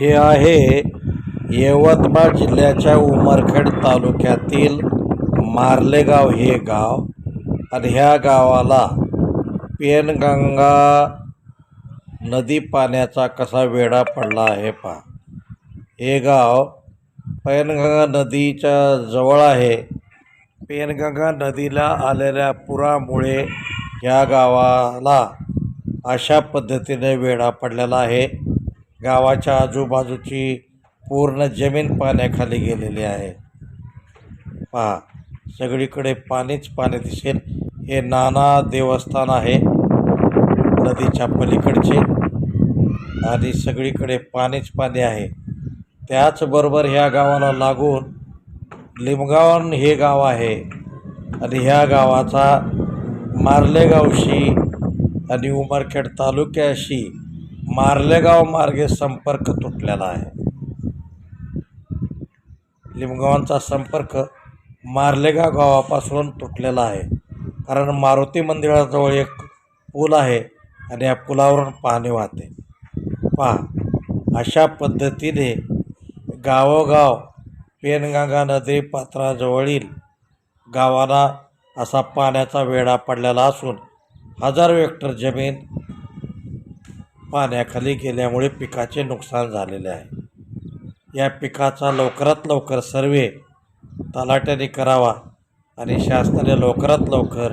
हे आहे यवतमाळ जिल्ह्याच्या उमरखेड तालुक्यातील मार्लेगाव हे गाव. आणि ह्या गावाला पेनगंगा नदी पाण्याचा कसा वेढा पडला आहे पहा. हे गाव पैनगंगा नदीच्या जवळ आहे. पेनगंगा नदीला आलेल्या पुरामुळे ह्या गावाला अशा पद्धतीने वेढा पडलेला आहे. गावाच्या आजूबाजूची पूर्ण जमीन पाण्याखाली गेलेली आहे. पहा सगळीकडे पाणीच पाणी दिसेल. हे नाना देवस्थान आहे नदीच्या पलीकडचे. आणि सगळीकडे पाणीच पाणी आहे. त्याचबरोबर ह्या गावाला लागून लिमगावन हे गाव आहे. आणि ह्या गावाचा मार्लेगावशी आणि उमरखेड तालुक्याशी मार्लेगाव मार्गे संपर्क तुटलेला आहे. लिमगावांचा संपर्क मार्लेगाव गावापासून तुटलेला आहे. कारण मारुती मंदिराजवळ एक पूल आहे आणि या पुलावरून पाणी वाहते. पहा अशा पद्धतीने गावोगाव पेनगंगा नदी पात्राजवळील गावाला असा पाण्याचा वेढा पडलेला असून हजारो हेक्टर जमीन पाण्याखाली गेल्यामुळे पिकाचे नुकसान झालेले आहे. या पिकाचा लवकरात लवकर सर्वे तलाट्याने करावा आणि शासनाने लवकरात लवकर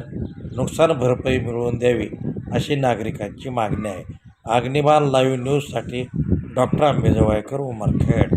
नुकसान भरपाई मिळवून द्यावी अशी नागरिकांची मागणी आहे. अग्निबाण लाईव्ह न्यूजसाठी डॉक्टर आंबेजवायकर उमरखेड.